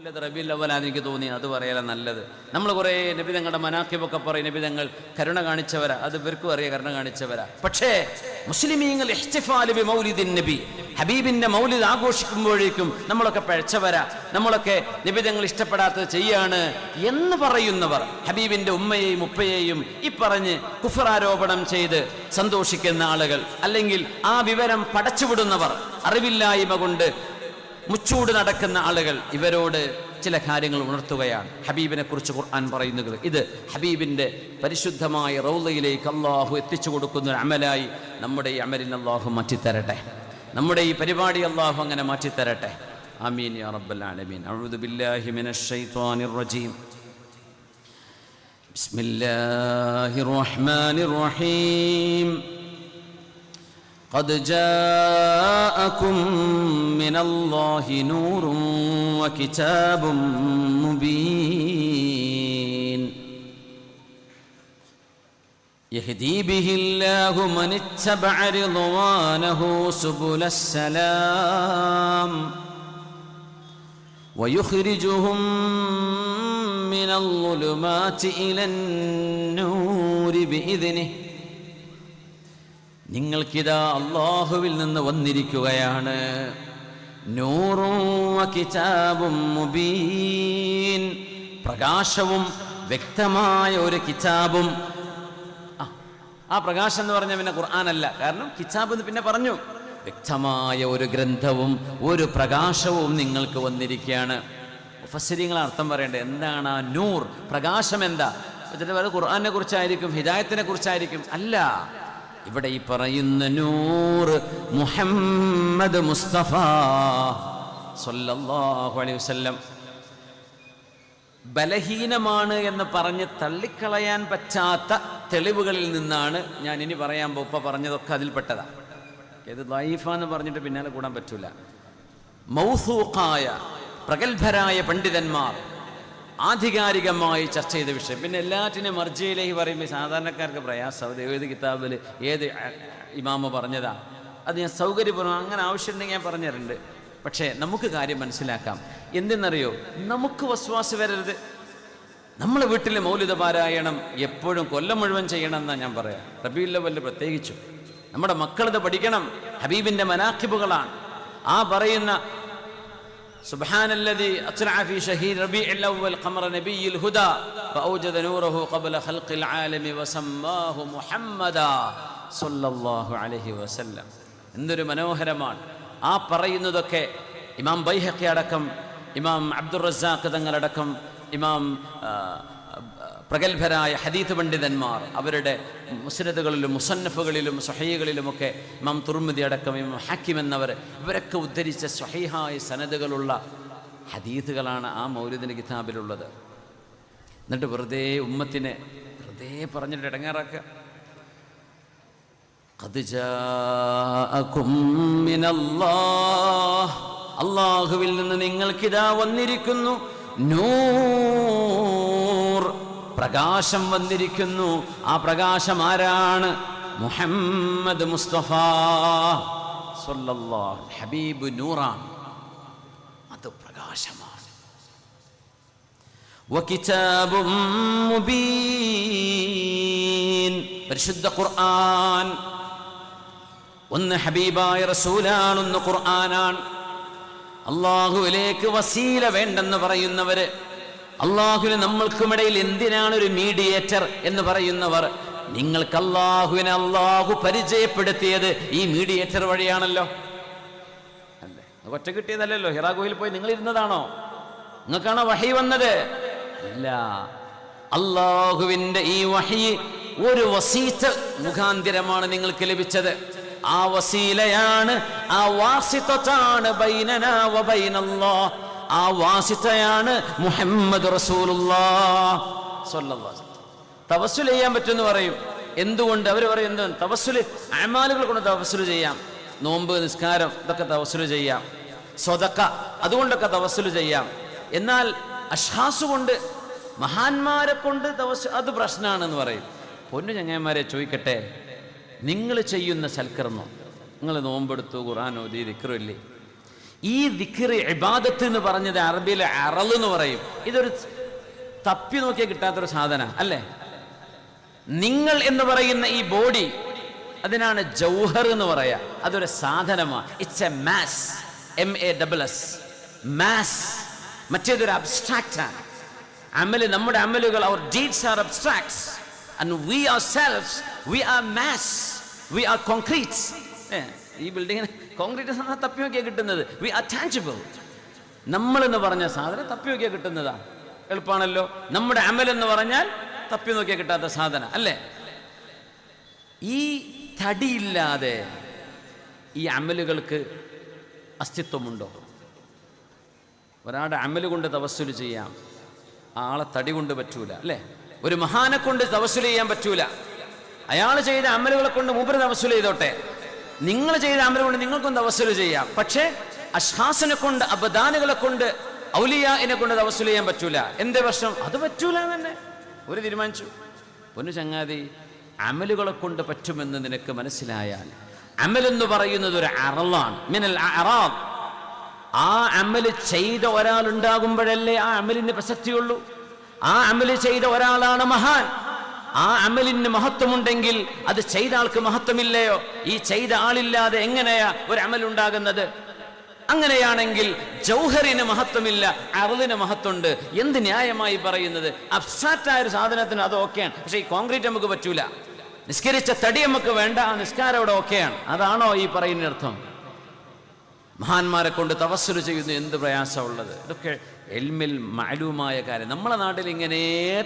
ഉള്ളത് റബി ലവലാന്ന് എനിക്ക് തോന്നി. അത് പറയല നല്ലത്. നമ്മൾ കുറേ നബിതങ്ങളുടെ മനാക്കിബൊക്കെ പറയും നബിതങ്ങൾ കരുണ കാണിച്ചവരാ. അത് ഇവർക്കും അറിയാം കരുണ കാണിച്ചവരാ. പക്ഷേ മുസ്ലിമീങ്ങൾ നബി. ഹബീബിന്റെ മൗലിദ് ആഘോഷിക്കുമ്പോഴേക്കും നമ്മളൊക്കെ പഴച്ചവരാ. നമ്മളൊക്കെ നിബിതങ്ങൾ ഇഷ്ടപ്പെടാത്തത് ചെയ്യാണ് എന്ന് പറയുന്നവർ ഹബീബിന്റെ ഉമ്മയെയും ഉപ്പയെയും ഈ പറഞ്ഞ് കുഫറാരോപണം ചെയ്ത് സന്തോഷിക്കുന്ന ആളുകൾ. അല്ലെങ്കിൽ ആ വിവരം പടച്ചുവിടുന്നവർ. അറിവില്ലായ്മ കൊണ്ട് മുച്ചൂട് നടക്കുന്ന ആളുകൾ ഇവരോട് ചില കാര്യങ്ങൾ ഉണർത്തുകയാണ്. ഹബീബിനെ കുറിച്ച് ഖുർആൻ പറയുന്നത് ഇത് ഹബീബിന്റെ പരിശുദ്ധമായ റൗലയിലേക്ക് അള്ളാഹു എത്തിച്ചു കൊടുക്കുന്ന ഒരു അമലായി നമ്മുടെ ഈ അമലിന് അള്ളാഹു മാറ്റിത്തരട്ടെ. നമ്മുടെ ഈ പരിപാടി അള്ളാഹു അങ്ങനെ മാറ്റിത്തരട്ടെ. ആമീൻ യാ റബ്ബൽ ആലമീൻ. ബില്ലാഹി റജീം. ബിസ്മില്ലാഹിർ റഹ്മാനിർ റഹീം. قد جاءكم من الله نور وكتاب مبين. يهدي به الله من اتبع رضوانه سبل السلام. ويخرجهم من الظلمات إلى النور بإذنه. നിങ്ങൾക്കിതാ അള്ളാഹുവിൽ നിന്ന് വന്നിരിക്കുകയാണ്. നൂറും മുബീൻ. പ്രകാശവും വ്യക്തമായ ഒരു കിതാബും. ആ, പ്രകാശം എന്ന് പറഞ്ഞ പിന്നെ ഖുർആാനല്ല. കാരണം കിതാബ് എന്ന് പിന്നെ പറഞ്ഞു. വ്യക്തമായ ഒരു ഗ്രന്ഥവും ഒരു പ്രകാശവും നിങ്ങൾക്ക് വന്നിരിക്കുകയാണ്. മുഫസ്സിരിങ്ങൾ അർത്ഥം പറയേണ്ടത് എന്താണ് ആ നൂർ? പ്രകാശം എന്താ? എന്നിട്ട് ഖുർആനെ കുറിച്ചായിരിക്കും ഹിദായത്തിനെ കുറിച്ചായിരിക്കും. അല്ല ഇവിടെ ഈ പറയുന്ന നൂറ് മുഹമ്മദ് മുസ്തഫ സല്ലല്ലാഹു അലൈഹി വസല്ലം ബലഹീനമാണ് എന്ന് പറഞ്ഞ് തള്ളിക്കളയാൻ പറ്റാത്ത തെളിവുകളിൽ നിന്നാണ് ഞാൻ ഇനി പറയാൻ പോപ്പ പറഞ്ഞതൊക്കെ പറഞ്ഞതൊക്കെ അതിൽപ്പെട്ടതാ. ഏത് ലൈഫാന്ന് പറഞ്ഞിട്ട് പിന്നാലെ കൂടാൻ പറ്റൂല. മൗസൂഖായ പ്രഗത്ഭരായ പണ്ഡിതന്മാർ ആധികാരികമായി ചർച്ച ചെയ്ത വിഷയം. പിന്നെ എല്ലാറ്റിനും മർജിയിലേക്ക് പറയുമ്പോൾ സാധാരണക്കാർക്ക് പ്രയാസം. ഏത് കിതാബിൽ ഏത് ഇമാമ പറഞ്ഞതാ. അത് ഞാൻ സൗകര്യപൂർവം അങ്ങനെ ആവശ്യമുണ്ടെങ്കിൽ ഞാൻ പറഞ്ഞിട്ടുണ്ട് പക്ഷേ നമുക്ക് കാര്യം മനസ്സിലാക്കാം. എന്തെന്നറിയോ? നമുക്ക് വസ്വാസ് വരരുത്. നമ്മൾ വീട്ടിൽ മൗലിത പാരായണം എപ്പോഴും കൊല്ലം മുഴുവൻ ചെയ്യണം എന്നാണ് ഞാൻ പറയാം. റബീൽ ലെവലിൽ പ്രത്യേകിച്ചും. നമ്മുടെ മക്കളത് പഠിക്കണം. ഹബീബിന്റെ മനാഖിബുകളാണ്. ആ പറയുന്ന سبحان الذي أطلع في شهير ربيع الأول قمر نبي الهدى فأوجد نوره قبل خلق العالم وسماه محمدا صلى الله عليه وسلم എന്തൊരു മനോഹരമാണ് ആ പറയുന്നതൊക്കെ ഇമാം ബൈഹക്കി അടക്കം ഇമാം അബ്ദുൾ റസാഖ് തങ്ങളടക്കം ഇമാം ആ, പ്രഗത്ഭരായ ഹദീത്ത് പണ്ഡിതന്മാർ അവരുടെ മുസ്നദുകളിലും മുസന്നഫുകളിലും സൊഹീകളിലുമൊക്കെ ഇമാം തുർമുദി അടക്കം ഇമാം ഹാക്കിം എന്നവർ ഇവരൊക്കെ ഉദ്ധരിച്ച സ്വഹീഹായ സനദുകളുള്ള ഹദീത്തുകളാണ് ആ മൗലിദിന്റെ കിതാബിലുള്ളത്. എന്നിട്ട് വെറുതെ ഉമ്മത്തിനെ വെറുതെ പറഞ്ഞിട്ട് ഇടങ്ങാറാക്കുക. അള്ളാഹുവിൽ നിന്ന് നിങ്ങൾക്കിതാ വന്നിരിക്കുന്നു. നൂ പ്രകാശം വന്നിരിക്കുന്നു. ആ പ്രകാശം ആരാണ്? മുഹമ്മദ് മുസ്തഫ. ഹബീബ് നൂറാണ്. അത് പ്രകാശമാണ്. പരിശുദ്ധ ഖുർആൻ. ഒന്ന് ഹബീബായ റസൂലാണ് ഒന്ന് ഖുർആനാണ്. അള്ളാഹുവിലേക്ക് വസീല വേണ്ടെന്ന് പറയുന്നവര് അള്ളാഹുവിന് നമ്മൾക്കുമിടയിൽ എന്തിനാണ് ഒരു മീഡിയേറ്റർ എന്ന് പറയുന്നവർ? നിങ്ങൾക്ക് അള്ളാഹുവിനെ അള്ളാഹു പരിചയപ്പെടുത്തിയത് ഈ മീഡിയേറ്റർ വഴിയാണല്ലോ. അല്ലേ? ഒറ്റ കിട്ടിയതല്ലല്ലോ. ഹിറാഗുഹിൽ പോയി നിങ്ങൾ ഇരുന്നതാണോ നിങ്ങൾക്കാണോ വഹി വന്നത്? അല്ല. അള്ളാഹുവിന്റെ ഈ വഹി ഒരു വസീത്ത് മുഖാന്തിരമാണ് നിങ്ങൾക്ക് ലഭിച്ചത്. ആ വസീലയാണ് ആ വാസിത്താണ് ബൈനനാ വ ബൈനല്ലാഹ്. ആ വാസിത്തയാണ് മുഹമ്മദ് സ്വല്ലല്ലാഹു തവസ്സുൽ ചെയ്യാൻ പറ്റുമെന്ന് പറയും. എന്തുകൊണ്ട്? അവർ പറയും എന്താണ്? തവസ്സുൽ അമാലുകൾ കൊണ്ട് തവസ്സുൽ ചെയ്യാം. നോമ്പ് നിസ്കാരം ഇതൊക്കെ തവസ്സുൽ ചെയ്യാം. സ്വതക്ക അതുകൊണ്ടൊക്കെ തവസ്സുൽ ചെയ്യാം. എന്നാൽ അഷാസ് കൊണ്ട് മഹാന്മാരെ കൊണ്ട് തവസ് അത് പ്രശ്നമാണെന്ന് പറയും. പൊന്നു ചങ്ങന്മാരെ ചോദിക്കട്ടെ? നിങ്ങൾ ചെയ്യുന്ന സൽക്കർമ്മം നിങ്ങൾ നോമ്പെടുത്തു ഖുർആൻ ഓതി ദിക്റില്ലേ ഈ ദിക്റ് ഇബാദത്ത് എന്ന് പറഞ്ഞത് അറബിയിലെ അറൽ എന്ന് പറയും. ഇതൊരു തപ്പി നോക്കിയാൽ കിട്ടാത്തൊരു സാധന അല്ലേ? നിങ്ങൾ എന്ന് പറയുന്ന ഈ ബോഡി അതിനാണ് ജൗഹർ എന്ന് പറയാ. അതൊരു സാധനമാണ് it's a mass M A double S mass മറ്റേതൊരു അബ്സ്ട്രാക്റ്റ് ആണ്. അമൽ നമ്മുടെ അമലുകൾ our deeds are abstracts and we are we are mass we are concretes ഈ ബിൽഡിങ്ങിന് കോൺക്രീറ്റ് സാധനം തപ്പി നോക്കിയാൽ കിട്ടുന്നത്. വി അറ്റാച്ചബിൾ എന്ന് പറഞ്ഞ സാധനം തപ്പി നോക്കിയാൽ കിട്ടുന്നതാണ് എളുപ്പമാണല്ലോ നമ്മുടെ അമൽ എന്ന് പറഞ്ഞാൽ തപ്പി നോക്കിയാൽ കിട്ടാത്ത സാധനം അല്ലേ? ഈ തടിയില്ലാതെ ഈ അമലുകൾക്ക് അസ്തിത്വമുണ്ടോ? ഒരാളുടെ അമൽ കൊണ്ട് തപസ്സുൽ ചെയ്യാം ആളെ തടി കൊണ്ട് പറ്റൂല അല്ലേ? ഒരു മഹാനെ കൊണ്ട് തവസ്സുൽ ചെയ്യാൻ പറ്റൂല. അയാൾ ചെയ്ത അമലുകളെ കൊണ്ട് മൂപ്പര് തവസ്സുൽ ചെയ്തോട്ടെ. നിങ്ങൾ ചെയ്ത അമൽ കൊണ്ട് നിങ്ങൾക്കും തവസ്സുൽ ചെയ്യാം. പക്ഷേ അഷ്ഹാസിനെ കൊണ്ട് അബദാനുകളെ കൊണ്ട് ഔലിയാനെ കൊണ്ട് തവസ്സുൽ ചെയ്യാൻ പറ്റൂല. എന്തേ വർഷം അത് പറ്റൂല തന്നെ. ഒരു തീരുമാനിച്ചു. പൊന്നു ചങ്ങാതി അമലുകളെ കൊണ്ട് പറ്റുമെന്ന് നിനക്ക് മനസ്സിലായാൽ എന്ന് പറയുന്നത് ഒരു അറളാണ്. മിനൽ അറാം ആ അമൽ ചെയ്ത ഒരാൾ ഉണ്ടാകുമ്പോഴല്ലേ ആ അമലിന് പ്രസക്തിയുള്ളൂ. ആ അമൽ ചെയ്ത ഒരാളാണ് മഹാൻ. ആ അമലിന് മഹത്വമുണ്ടെങ്കിൽ അത് ചെയ്ത ആൾക്ക് മഹത്വമില്ലയോ? ഈ ചെയ്ത ആളില്ലാതെ എങ്ങനെയാ ഒരു അമൽ ഉണ്ടാകുന്നത്? അങ്ങനെയാണെങ്കിൽ ജൗഹറിന് മഹത്വമില്ല അറുതിന് മഹത്വമുണ്ട്. എന്ത് ന്യായമായി പറയുന്നത്? അബ്സാറ്റായ ഒരു സാധനത്തിന് അത് ഓക്കെയാണ്. പക്ഷേ ഈ കോൺക്രീറ്റ് നമുക്ക് പറ്റൂല. നിസ്കരിച്ച തടി നമുക്ക് വേണ്ട ആ നിസ്കാരം അവിടെ ഓക്കെയാണ്. അതാണോ ഈ പറയുന്ന അർത്ഥം മഹാന്മാരെ കൊണ്ട് തവസ്സുൽ ചെയ്യുന്ന എന്ത് പ്രയാസമുള്ളത്? ഇതൊക്കെ എൽമിൽ മാലൂമായ കാര്യം. നമ്മളെ നാട്ടിൽ ഇങ്ങനെ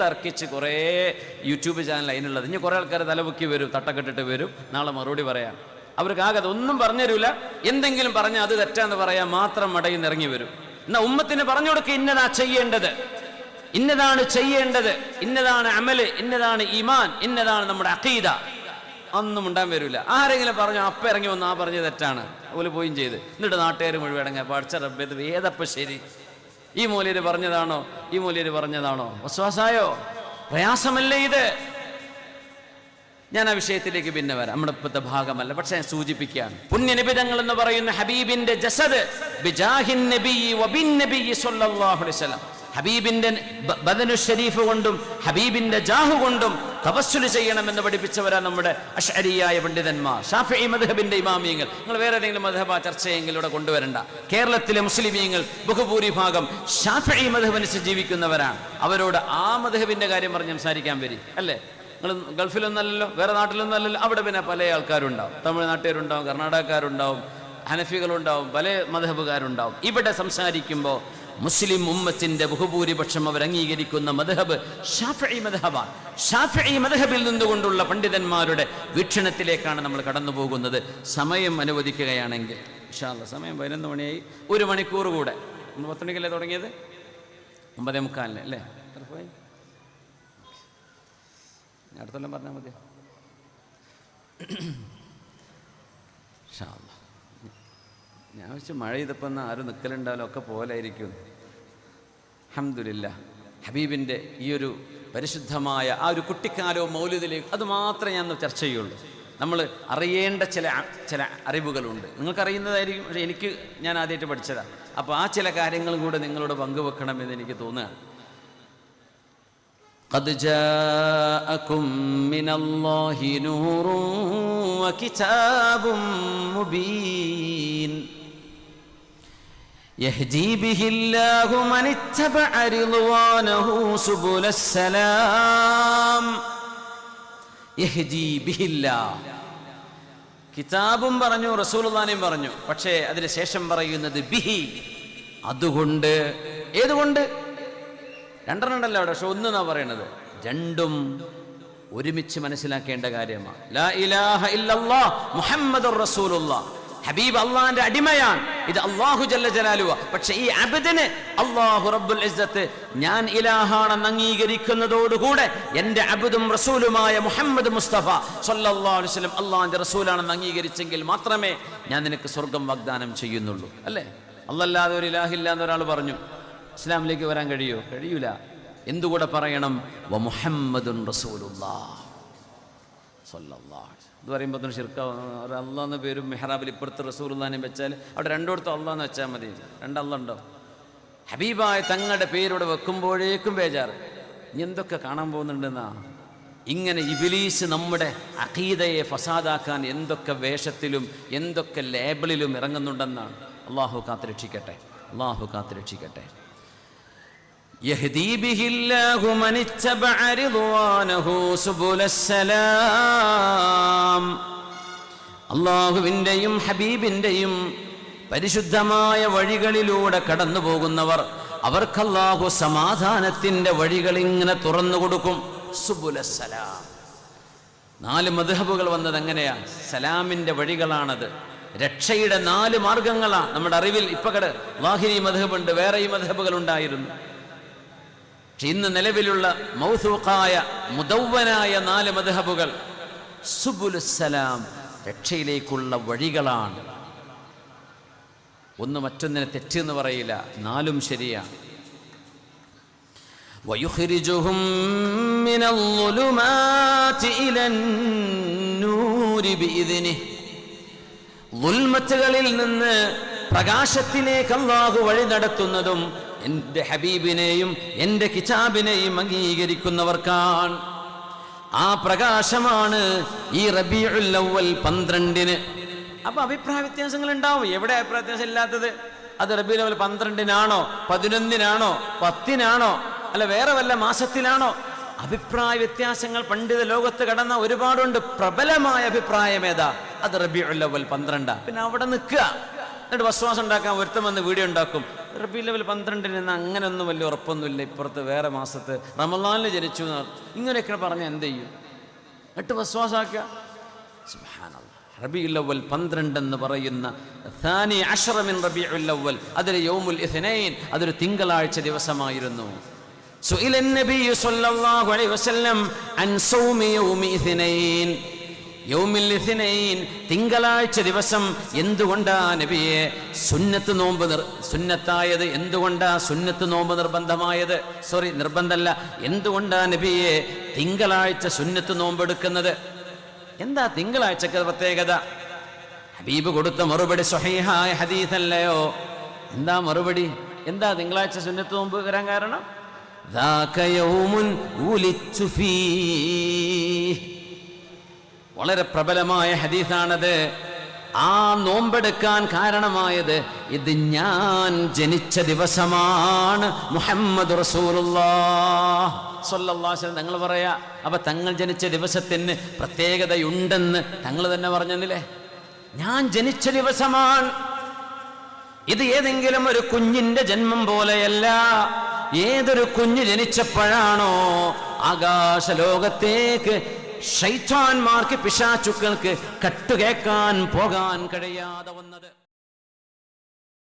തർക്കിച്ച് കുറേ യൂട്യൂബ് ചാനൽ അതിനുള്ളത്. ഇനി കുറേ ആൾക്കാർ തലപൊക്കി വരും തട്ടക്കെട്ടിട്ട് വരും. നാളെ മറുപടി പറയാം. അവർക്ക് ആകെ ഒന്നും പറഞ്ഞു തരൂല എന്തെങ്കിലും പറഞ്ഞാൽ അത് തെറ്റാന്ന് പറയാൻ മാത്രം മടയിൽ ഇറങ്ങി വരും. എന്നാ ഉമ്മത്തിന് പറഞ്ഞു കൊടുക്കുക ഇന്നതാ ചെയ്യേണ്ടത്. ഇന്നതാണ് ചെയ്യേണ്ടത്. ഇന്നതാണ് അമൽ. ഇന്നതാണ് ഈമാൻ. ഇന്നതാണ് നമ്മുടെ അഖീദ. ഒന്നും ഉണ്ടാൻ വരില്ല ആരെങ്കിലും പറഞ്ഞു അപ്പ ഇറങ്ങി വന്ന് ആ പറഞ്ഞത് തെറ്റാണ്. അതുപോലെ പോയും ചെയ്ത്. എന്നിട്ട് നാട്ടുകാർ മുഴുവൻ ഇടങ്ങ. പഠിച്ച റബ്ബത് ഏതപ്പ ശരി? ഈ മൂലര് പറഞ്ഞതാണോ? ഈ മൂലര് പറഞ്ഞതാണോ? വസ്വാസായോ പ്രയാസമല്ലേ ഇത്? ഞാൻ ആ വിഷയത്തിലേക്ക് പിന്നെ വരാം. നമ്മുടെ ഇപ്പോഴത്തെ ഭാഗമല്ല. പക്ഷെ ഞാൻ സൂചിപ്പിക്കുകയാണ്. പുണ്യനിബിതങ്ങൾ എന്ന് പറയുന്ന ഹബീബിന്റെ ജസദ് ഹബീബിന്റെ ബദനു ഷരീഫ് കൊണ്ടും ഹബീബിന്റെ ജാഹു കൊണ്ടും തവസ്സുൽ ചെയ്യണമെന്ന് പഠിപ്പിച്ചവരാ നമ്മുടെ അഷരിയായ പണ്ഡിതന്മാർ. ഷാഫി മദ്ഹബിന്റെ ഇമാമിയങ്ങൾ. നിങ്ങൾ വേറെ ഏതെങ്കിലും മദ്ഹബ ചർച്ചയെങ്കിൽ ഇവിടെ കൊണ്ടുവരണ്ട. കേരളത്തിലെ മുസ്ലിമീങ്ങൾ ബഹുഭൂരിഭാഗം ഷാഫി മദ്ഹബ് അനുസരിച്ച് ജീവിക്കുന്നവരാണ്. അവരോട് ആ മദ്ഹബിന്റെ കാര്യം പറഞ്ഞ് സംസാരിക്കാൻ വരി. അല്ലേ? നിങ്ങൾ ഗൾഫിലൊന്നല്ലല്ലോ വേറെ നാട്ടിലൊന്നല്ലല്ലോ അവിടെ പിന്നെ പല ആൾക്കാരുണ്ടാവും. തമിഴ്നാട്ടുകാരുണ്ടാവും കർണാടകക്കാരുണ്ടാവും ഹനഫികളുണ്ടാവും പല മധബുകാരുണ്ടാവും ഇവിടെ സംസാരിക്കുമ്പോൾ മുസ്ലിം ഉമ്മത്തിന്റെ ബഹുഭൂരിപക്ഷം അവർ അംഗീകരിക്കുന്ന മധഹബ് ഷാഫി മധഹബാണ്. ഷാഫി മധഹബിൽ നിന്നുകൊണ്ടുള്ള പണ്ഡിതന്മാരുടെ വീക്ഷണത്തിലേക്കാണ് നമ്മൾ കടന്നു പോകുന്നത്. സമയം അനുവദിക്കുകയാണെങ്കിൽ ഇൻഷാല്ല സമയം പതിനൊന്ന് മണിയായി. ഒരു മണിക്കൂർ കൂടെ. നമ്മൾ പത്ത് മണിക്കല്ലേ തുടങ്ങിയത്? ഒമ്പതേ മുക്കാലിന് അല്ലേ? അടുത്തെല്ലാം പറഞ്ഞാൽ മതി ഞാൻ വെച്ച് മഴ ചെയ്തപ്പോൾ എന്നാൽ ആരും നിൽക്കലുണ്ടാവില്ല ഒക്കെ പോലായിരിക്കും അഹമ്മദില്ല ഹബീബിൻ്റെ ഈ ഒരു പരിശുദ്ധമായ ആ ഒരു കുട്ടിക്കാലവും മൗല്യത്തിലേക്ക് അത് മാത്രമേ ഞാൻ ഒന്ന് ചർച്ച ചെയ്യുള്ളൂ നമ്മൾ അറിയേണ്ട ചില ചില അറിവുകളുണ്ട് നിങ്ങൾക്കറിയുന്നതായിരിക്കും പക്ഷേ എനിക്ക് ഞാൻ ആദ്യമായിട്ട് പഠിച്ചതാണ് അപ്പോൾ ആ ചില കാര്യങ്ങളും കൂടെ നിങ്ങളോട് പങ്കുവെക്കണമെന്ന് എനിക്ക് തോന്നുകയാണ് قد جاءكم من الله نور وكتاب مبين يهدي به الله من اتبع رضوانه سبل السلام يهدي به الله കിതാബും പറഞ്ഞു റസൂലുള്ളാനെയും പറഞ്ഞു പക്ഷേ അതിന് ശേഷം പറയുന്നത് ബിഹി അതുകൊണ്ട് ഏതുകൊണ്ട് രണ്ടെണ്ണം ഉണ്ടല്ലോ അവിടെ പക്ഷെ ഒന്നെന്നാ പറയണത് രണ്ടും ഒരുമിച്ച് മനസ്സിലാക്കേണ്ട കാര്യമാണ് ലാ ഇലാഹ ഇല്ലല്ലാഹ് മുഹമ്മദുർ റസൂലുള്ളാഹ് ഹബീബ് അള്ളാഹിന്റെ അടിമയാണ്. ഇത് അള്ളാഹു ജല്ല ജലാലുവ. പക്ഷെ ഈ അബദിന് അള്ളാഹു റബ്ബുൽ ഇസ്സത്ത് ഞാൻ ഇലാഹാണെന്ന് അംഗീകരിക്കുന്നതോടുകൂടെ എന്റെ അബുദും റസൂലുമായ മുഹമ്മദ് മുസ്തഫ സല്ലാ അലൈഹി വസല്ലം അള്ളാഹിന്റെ റസൂലാണെന്ന് അംഗീകരിച്ചെങ്കിൽ മാത്രമേ ഞാൻ നിനക്ക് സ്വർഗം വാഗ്ദാനം ചെയ്യുന്നുള്ളൂ. അല്ലേ? അല്ലല്ലാതെ ഒരു ഇലാഹില്ല എന്നൊരാൾ പറഞ്ഞു. ഇസ്ലാമിലേക്ക് വരാൻ കഴിയോ? കഴിയൂല. എന്തുകൂടെ പറയണം? വ മുഹമ്മദുൻ റസൂലുള്ളാഹ് സല്ലല്ലാഹു ഇത് പറയുമ്പോൾ തന്നെ അള്ളാഹ് അള്ളാന്ന് പേരും മെഹ്റാബിൽ ഇപ്പുറത്ത് റസൂലുള്ളാനെ വെച്ചാൽ അവിടെ രണ്ടിടത്തും അള്ളാന്ന് വെച്ചാൽ മതി. രണ്ട് അള്ള ഉണ്ടോ ഹബീബായ തങ്ങളുടെ പേരിവിടെ വെക്കുമ്പോഴേക്കും ബേജാറ്. ഇനി എന്തൊക്കെ കാണാൻ പോകുന്നുണ്ടെന്നാ? ഇങ്ങനെ ഇബിലീസ് നമ്മുടെ അഖീദയെ ഫസാദാക്കാൻ എന്തൊക്കെ വേഷത്തിലും എന്തൊക്കെ ലേബിളിലും ഇറങ്ങുന്നുണ്ടെന്നാണ്. അള്ളാഹു കാത്തുരക്ഷിക്കട്ടെ അള്ളാഹു കാത്തുരക്ഷിക്കട്ടെ يهدي به الله من اتبع رضوانه سبل السلام അള്ളാഹുവിൻ്റെയും ഹബീബിൻ്റെയും പരിശുദ്ധമായ വഴികളിലൂടെ കടന്നു പോകുന്നവർ അവർക്ക് അള്ളാഹു സമാധാനത്തിൻ്റെ വഴികൾ ഇങ്ങനെ തുറന്നു കൊടുക്കും സുബുലസലാം നാല് മധുഹബുകൾ വന്നത് എങ്ങനെയാ സലാമിൻ്റെ വഴികളാണത് രക്ഷയുടെ നാല് മാർഗങ്ങളാണ് നമ്മുടെ അറിവിൽ ഇപ്പൊ കട് വാഹിനി മധുഹബുണ്ട് വേറെയും മധുഹബുകൾ ഉണ്ടായിരുന്നു പക്ഷെ ഇന്ന് നിലവിലുള്ള മൗസൂഖായ മുദവ്വനായ നാല് മധുഹബുകൾ സുബുലുസലാം രക്ഷയിലേക്കുള്ള വഴികളാണ് ഒന്ന് മറ്റൊന്നിനെ തെറ്റെന്ന് പറയില്ല നാലും ശരിയാണ് ويخرجهم من الظلمات إلى النور بإذنه ളുൽമത്തുകളിൽ നിന്ന് പ്രകാശത്തിലേക്ക് അള്ളാഹു വഴി നടത്തുന്നതും എന്റെ ഹബീബിനെയും എന്റെ കിതാബിനെയും അംഗീകരിക്കുന്നവർക്കാണ്. ആ പ്രകാശമാണ് ഈ റബീഉൽ അവ്വൽ പന്ത്രണ്ടിന്. അപ്പൊ അഭിപ്രായ വ്യത്യാസങ്ങൾ ഉണ്ടാവും. എവിടെ അഭിപ്രായ വ്യത്യാസം ഇല്ലാത്തത്? അത് റബീഉൽ അവ്വൽ പന്ത്രണ്ടിനാണോ? പതിനൊന്നിനാണോ? പത്തിനാണോ? അല്ല വേറെ വല്ല മാസത്തിലാണോ? അഭിപ്രായ വ്യത്യാസങ്ങൾ പണ്ഡിത ലോകത്ത് കടന്ന ഒരുപാടുണ്ട്. പ്രബലമായ അഭിപ്രായം ഏതാ? അത് റബിയുൽ അവൽ പന്ത്രണ്ടാ. പിന്നെ അവിടെ നിൽക്കുക. എന്നിട്ട് വസ്വാസം ഉണ്ടാക്കാൻ ഒരുത്തം വന്ന് വീഡിയോ ഉണ്ടാക്കും. റബി ലെവൽ പന്ത്രണ്ടിന് നിന്ന് അങ്ങനെയൊന്നും വലിയ ഉറപ്പൊന്നുമില്ല. ഇപ്പുറത്ത് വേറെ മാസത്ത് റമലാലിന് ജനിച്ചു എന്ന് ഇങ്ങനെയൊക്കെ പറഞ്ഞാൽ എന്ത് ചെയ്യും? എട്ട് വിശ്വാസാക്കുക. റബി ഉല്ലവൽ പന്ത്രണ്ട് എന്ന് പറയുന്ന ഥാനി അഷറമിൻ റബി ഉല്ലവൽ അതൊരു യോമുൽ ഇഥനൈൻ അതൊരു തിങ്കളാഴ്ച ദിവസമായിരുന്നു. സുഇലൻ നബി സല്ലല്ലാഹു അലൈഹി വസല്ലം അൻ സൗമി യൗമി ഇഥനൈൻ യൗമില്ലിസിനൈൻ തിങ്കളാഴ്ച ദിവസം എന്തുകൊണ്ടാ നബിയെ? സുന്നത്ത് നോമ്പ് നിർ സുന്നത്തായത് എന്തുകൊണ്ടാ സുന്നത്ത് നോമ്പ് നിർബന്ധമായത്? സോറി നിർബന്ധമല്ല എന്തുകൊണ്ടാ നബിയെ തിങ്കളാഴ്ച സുന്നത്ത് നോമ്പെടുക്കുന്നത് എന്താ തിങ്കളാഴ്ചക്ക് പ്രത്യേകത? ഹബീബ് കൊടുത്ത മറുപടി സ്വഹീഹായ ഹദീസല്ലയോ? എന്താ മറുപടി? എന്താ തിങ്കളാഴ്ച സുന്നത്ത് നോമ്പ് വരാൻ കാരണം? ൂലിച്ചു ഫീ വളരെ പ്രബലമായ ഹദീസാണത്. ആ നോമ്പെടുക്കാൻ കാരണമായത് ഇത് ഞാൻ ജനിച്ച ദിവസമാണ് മുഹമ്മദ് തങ്ങൾ പറയാ അപ്പൊ തങ്ങൾ ജനിച്ച ദിവസത്തിന് പ്രത്യേകതയുണ്ടെന്ന് തങ്ങൾ തന്നെ പറഞ്ഞെന്നില്ലേ? ഞാൻ ജനിച്ച ദിവസമാണ്. ഇത് ഏതെങ്കിലും ഒരു കുഞ്ഞിന്റെ ജന്മം പോലെയല്ല. ഏതൊരു കുഞ്ഞ് ജനിച്ചപ്പോഴാണോ ആകാശലോകത്തേക്ക് ഷൈത്താന്മാർക്ക് പിശാചുക്കൾക്ക് കട്ടുകേക്കാൻ പോകാൻ കഴിയാതെ വന്നത്.